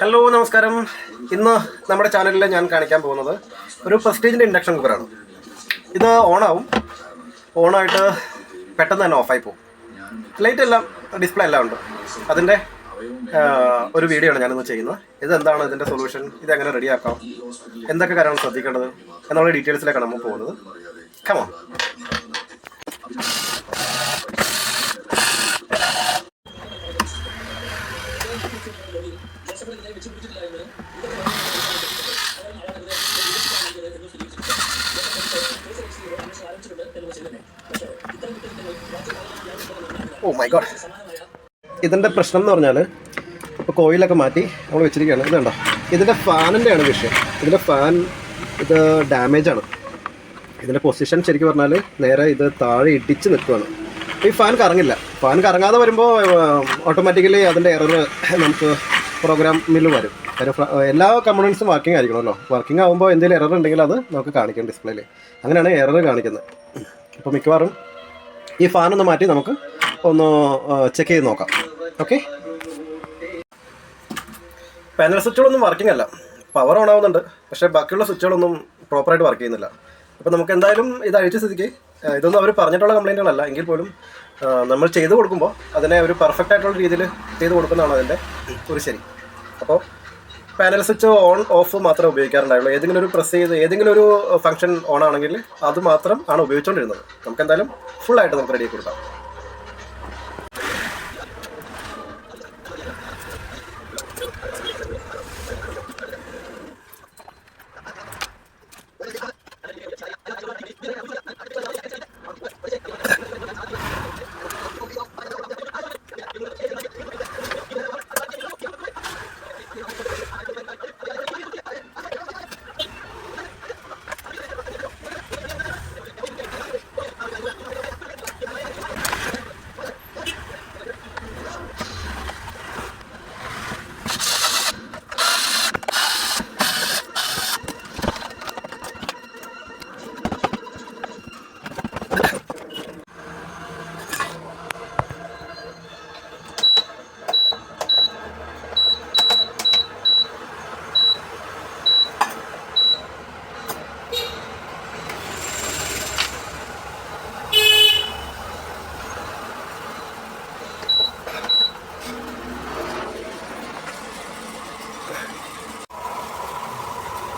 Hello നമസ്കാരം. ഇന്ന് നമ്മുടെ ചാനലിൽ ഞാൻ കാണിക്കാൻ പോകുന്നത് ഒരു പ്രസ്റ്റീജിന്റെ ഇൻഡക്ഷൻ കുക്കറാണ് ഇത് ഓണാവും. ഓണായിട്ട് പെട്ടെന്ന് തന്നെ ഓഫായി പോകും. ലൈറ്റ് എല്ലാം ഡിസ്പ്ലേ എല്ലാം ഉണ്ട്. അതിന്റെ ഒരു വീഡിയോ ആണ് ഞാനിന്ന് ചെയ്യുന്നത്. ഇതെന്താണ് ഇതിന്റെ സൊല്യൂഷൻ ഇത് എങ്ങനെ റെഡിയാക്കാം എന്തൊക്കെ കാര്യമാണ് ശ്രദ്ധിക്കേണ്ടത്? എന്നുള്ള ഡീറ്റെയിൽസിലേക്കാണ് നമ്മൾ പോകുന്നത്. കമോ ഓ മൈ ഗോഡ് ഇതിന്റെ പ്രശ്നം എന്ന് പറഞ്ഞാൽ ഇപ്പോൾ കോയിലൊക്കെ മാറ്റി നമ്മൾ വെച്ചിരിക്കുകയാണ്. ഇത് കണ്ടോ? ഇതിന്റെ ഫാനിന്റെയാണ് വിഷയം. ഇതിന്റെ ഫാൻ ഇത് ഡാമേജ് ആണ്. ഇതിന്റെ പൊസിഷൻ ശരിക്കും പറഞ്ഞാൽ നേരെ ഇത് താഴെ ഇടിച്ച് നിൽക്കുകയാണ്. ഈ ഫാൻ കറങ്ങില്ല. ഫാൻ കറങ്ങാതെ വരുമ്പോൾ ഓട്ടോമാറ്റിക്കലി അതിന്റെ എറർ നമുക്ക് പ്രോഗ്രാമിൽ വരും. എല്ലാ കമ്പണൻസും വർക്കിംഗ് ആയിരിക്കണമല്ലോ വർക്കിംഗ് ആകുമ്പോൾ എന്തെങ്കിലും എറർ ഉണ്ടെങ്കിൽ അത് നമുക്ക് കാണിക്കും ഡിസ്പ്ലേയിൽ അങ്ങനെയാണ് എറർ കാണിക്കുന്നത്. അപ്പോൾ മിക്കവാറും ഈ ഫാൻ ഒന്ന് മാറ്റി നമുക്ക് ഒന്ന് ചെക്ക് ചെയ്ത് നോക്കാം. ഓക്കെ പാനൽ സ്വിച്ചുകളൊന്നും വർക്കിംഗ് അല്ല. പവർ ഓൺ ആവുന്നുണ്ട്. പക്ഷേ ബാക്കിയുള്ള സ്വിച്ചുകളൊന്നും പ്രോപ്പറായിട്ട് വർക്ക് ചെയ്യുന്നില്ല. അപ്പോൾ നമുക്ക് എന്തായാലും ഇത് അഴിച്ച സ്ഥിതിക്ക്. ഇതൊന്നും അവർ പറഞ്ഞിട്ടുള്ള കംപ്ലൈന്റുകളല്ല എങ്കിൽ പോലും നമ്മൾ ചെയ്തു കൊടുക്കുമ്പോൾ അതിനെ ഒരു പെർഫെക്റ്റ് ആയിട്ടുള്ള രീതിയിൽ ചെയ്തു കൊടുക്കുന്നതാണ് അതിന്റെ ഒരു ശരി. അപ്പോൾ പാനൽ സ്വിച്ച് ഓൺ ഓഫ് മാത്രമേ ഉപയോഗിക്കാറുണ്ടായുള്ളൂ. ഏതെങ്കിലും ഒരു പ്രസ് ചെയ്ത് ഏതെങ്കിലും ഒരു ഫംഗ്ഷൻ ഓൺ ആണെങ്കിൽ അത് മാത്രം ആണ് ഉപയോഗിച്ചുകൊണ്ടിരുന്നത് നമുക്ക് എന്തായാലും ഫുൾ ആയിട്ട് നമുക്ക് റെഡി കൊടുക്കാം.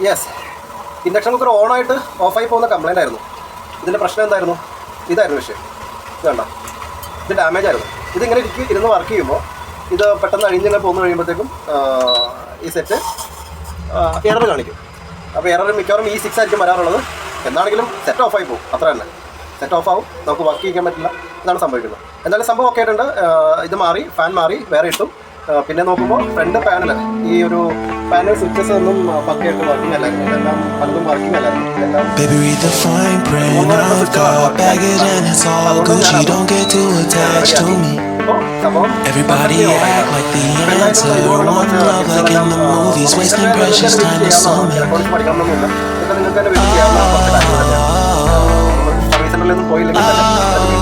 യെസ് ഇൻഡക്ഷൻ കുക്കർ ഓണായിട്ട് ഓഫായി പോകുന്ന കംപ്ലൈന്റ് ആയിരുന്നു. ഇതിന്റെ പ്രശ്നം എന്തായിരുന്നു? ഇതായിരുന്നു വിഷയം. ഇത് കണ്ട? ഇത് ഡാമേജ് ആയിരുന്നു. ഇതിങ്ങനെ ഇരിക്കും ഇരുന്ന് വർക്ക് ചെയ്യുമ്പോൾ ഇത് പെട്ടെന്ന് അഴിഞ്ഞിങ്ങനെ പോകുന്ന കഴിയുമ്പോഴത്തേക്കും ഈ സെറ്റ് എറർ കാണിക്കും. അപ്പോൾ എറർ മിക്കവാറും ഈ സിക്സ് ആയിരിക്കും വരാറുള്ളത്. എന്താണെങ്കിലും സെറ്റ് ഓഫ് ആയി പോകും. അത്ര തന്നെ. സെറ്റ് ഓഫ് ആവും. നമുക്ക് വർക്ക് ചെയ്യാൻ പറ്റില്ല. ഇതാണ് സംഭവിക്കുന്നത്. എന്തായാലും സംഭവം ഒക്കെ ആയിട്ടുണ്ട്. ഇത് മാറി ഫാൻ മാറി വേറെ ഇട്ടു. പിന്നെ നോക്കുമ്പോൾ ഫ്രണ്ട് പാനൽ ഈ ഒരു പാനൽ സ്വിച്ചസ് ഒന്നും പക്കയായിട്ട് വർക്കിംഗ് അല്ലായിരുന്നു ഇതെല്ലാം പലതും വർക്കിംഗ് അല്ലായിരുന്നു Everybody act like the answer. One love like in the movies. Wasting precious time to summon. Oh, oh, oh, നിങ്ങൾക്ക്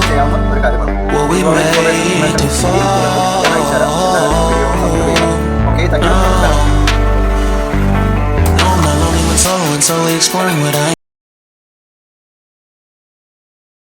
solely exploring what I